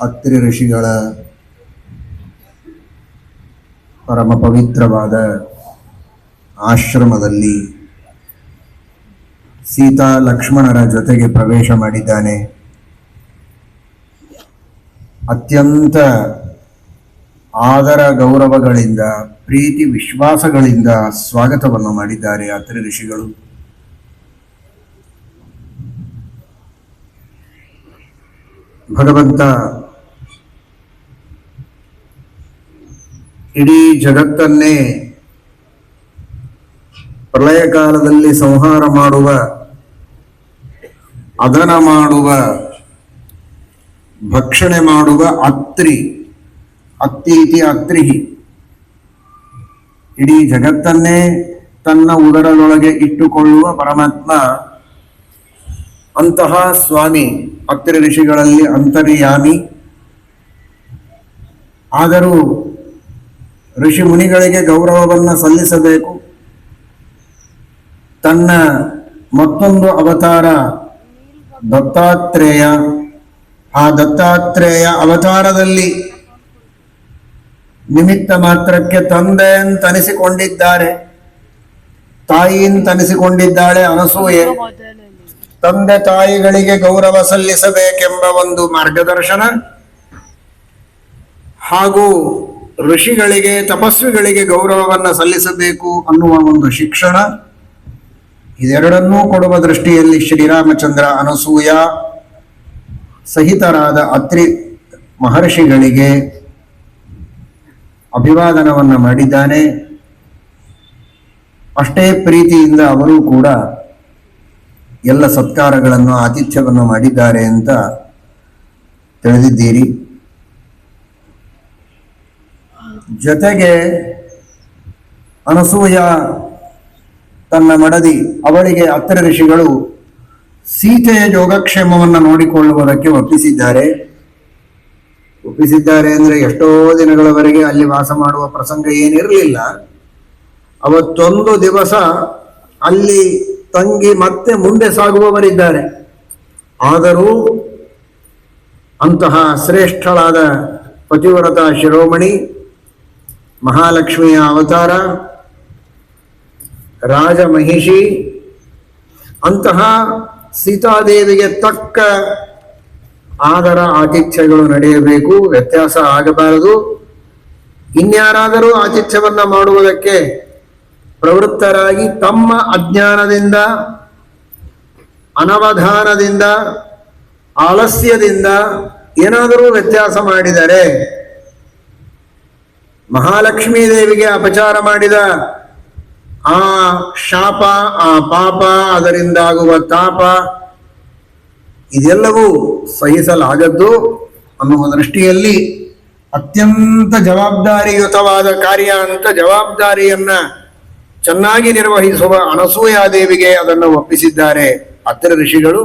ಅತ್ರಿ ಋಷಿಗಳ ಪರಮ ಪವಿತ್ರವಾದ ಆಶ್ರಮದಲ್ಲಿ ಸೀತಾ ಲಕ್ಷ್ಮಣರ ಜೊತೆಗೆ ಪ್ರವೇಶ ಮಾಡಿದ್ದಾನೆ. ಅತ್ಯಂತ ಆದರ ಗೌರವಗಳಿಂದ, ಪ್ರೀತಿ ವಿಶ್ವಾಸಗಳಿಂದ ಸ್ವಾಗತವನ್ನು ಮಾಡಿದ್ದಾರೆ ಅತ್ರಿ ಋಷಿಗಳು. ಭಗವಂತ ಇಡೀ ಜಗತ್ತನ್ನೇ ಪ್ರಳಯ ಕಾಲದಲ್ಲಿ ಸಂಹಾರ ಮಾಡುವ, ಅದನ ಮಾಡುವ, ಭಕ್ಷಣೆ ಮಾಡುವ ಅತ್ರಿ, ಅತ್ತೀತಿ ಅತ್ರಿಹಿ. ಇಡೀ ಜಗತ್ತನ್ನೇ ತನ್ನ ಉದರದೊಳಗೆ ಇಟ್ಟುಕೊಳ್ಳುವ ಪರಮಾತ್ಮ, ಅಂತಹ ಸ್ವಾಮಿ, ಅತ್ರಿ ಋಷಿಗಳಲ್ಲಿ ಅಂತರ್ಯಾಮಿ. ಆದರೂ ಋಷಿ ಮುನಿಗಳಿಗೆ ಗೌರವವನ್ನು ಸಲ್ಲಿಸಬೇಕು. ತನ್ನ ಮತ್ತೊಂದು ಅವತಾರ ದತ್ತಾತ್ರೇಯ. ಆ ದತ್ತಾತ್ರೇಯ ಅವತಾರದಲ್ಲಿ ನಿಮಿತ್ತ ಮಾತ್ರಕ್ಕೆ ತಂದೆ ಅಂತನಿಸಿಕೊಂಡಿದ್ದಾರೆ ತಾಯಿ ಅಂತನಿಸಿಕೊಂಡಿದ್ದಾಳೆ ಅನಸೂಯೆ. ತಂದೆ ತಾಯಿಗಳಿಗೆ ಗೌರವ ಸಲ್ಲಿಸಬೇಕೆಂಬ ಒಂದು ಮಾರ್ಗದರ್ಶನ ಹಾಗೂ ಋಷಿಗಳಿಗೆ, ತಪಸ್ವಿಗಳಿಗೆ ಗೌರವವನ್ನು ಸಲ್ಲಿಸಬೇಕು ಅನ್ನುವ ಒಂದು ಶಿಕ್ಷಣ, ಇದೆರಡನ್ನೂ ಕೊಡುವ ದೃಷ್ಟಿಯಲ್ಲಿ ಶ್ರೀರಾಮಚಂದ್ರ ಅನಸೂಯ, ಸಹಿತರಾದ ಅತ್ರಿ ಮಹರ್ಷಿಗಳಿಗೆ ಅಭಿವಾದನವನ್ನು ಮಾಡಿದ್ದಾನೆ. ಅಷ್ಟೇ ಪ್ರೀತಿಯಿಂದ ಅವರೂ ಕೂಡ ಎಲ್ಲ ಸತ್ಕಾರಗಳನ್ನು, ಆತಿಥ್ಯವನ್ನು ಮಾಡಿದ್ದಾರೆ ಅಂತ ತಿಳಿದಿದ್ದೀರಿ. ಜೊತೆಗೆ ಅನಸೂಯ ತನ್ನ ಮಡದಿ ಅವಳಿಗೆ ಅತ್ತರ ಋಷಿಗಳು ಸೀತೆಯ ಯೋಗಕ್ಷೇಮವನ್ನು ನೋಡಿಕೊಳ್ಳುವುದಕ್ಕೆ ಒಪ್ಪಿಸಿದ್ದಾರೆ. ಒಪ್ಪಿಸಿದ್ದಾರೆ ಅಂದ್ರೆ ಎಷ್ಟೋ ದಿನಗಳವರೆಗೆ ಅಲ್ಲಿ ವಾಸ ಮಾಡುವ ಪ್ರಸಂಗ ಏನಿರಲಿಲ್ಲ. ಅವತ್ತೊಂದು ದಿವಸ ಅಲ್ಲಿ ತಂಗಿ ಮತ್ತೆ ಮುಂದೆ ಸಾಗುವವರಿದ್ದಾರೆ. ಆದರೂ ಅಂತಹ ಶ್ರೇಷ್ಠಳಾದ ಪತಿವ್ರತ ಶಿರೋಮಣಿ ಮಹಾಲಕ್ಷ್ಮಿಯ ಅವತಾರ ರಾಜ ಮಹಿಷಿ ಅಂತಹ ಸೀತಾದೇವಿಗೆ ತಕ್ಕ ಆದರ ಆತಿಥ್ಯಗಳು ನಡೆಯಬೇಕು, ವ್ಯತ್ಯಾಸ ಆಗಬಾರದು. ಇನ್ಯಾರಾದರೂ ಆತಿಥ್ಯವನ್ನ ಮಾಡುವುದಕ್ಕೆ ಪ್ರವೃತ್ತರಾಗಿ ತಮ್ಮ ಅಜ್ಞಾನದಿಂದ, ಅನವಧಾನದಿಂದ, ಆಲಸ್ಯದಿಂದ ಏನಾದರೂ ವ್ಯತ್ಯಾಸ ಮಾಡಿದರೆ ಮಹಾಲಕ್ಷ್ಮೀ ದೇವಿಗೆ ಅಪಚಾರ ಮಾಡಿದ ಆ ಶಾಪ, ಆ ಪಾಪ, ಅದರಿಂದಾಗುವ ತಾಪ, ಇದೆಲ್ಲವೂ ಸಹಿಸಲಾಗದ್ದು ಅನ್ನುವ ದೃಷ್ಟಿಯಲ್ಲಿ ಅತ್ಯಂತ ಜವಾಬ್ದಾರಿಯುತವಾದ ಕಾರ್ಯ ಅಂತ ಜವಾಬ್ದಾರಿಯನ್ನ ಚೆನ್ನಾಗಿ ನಿರ್ವಹಿಸುವ ಅನಸೂಯಾದೇವಿಗೆ ಅದನ್ನು ಒಪ್ಪಿಸಿದ್ದಾರೆ. ಅತ್ತಿರ ಋಷಿಗಳು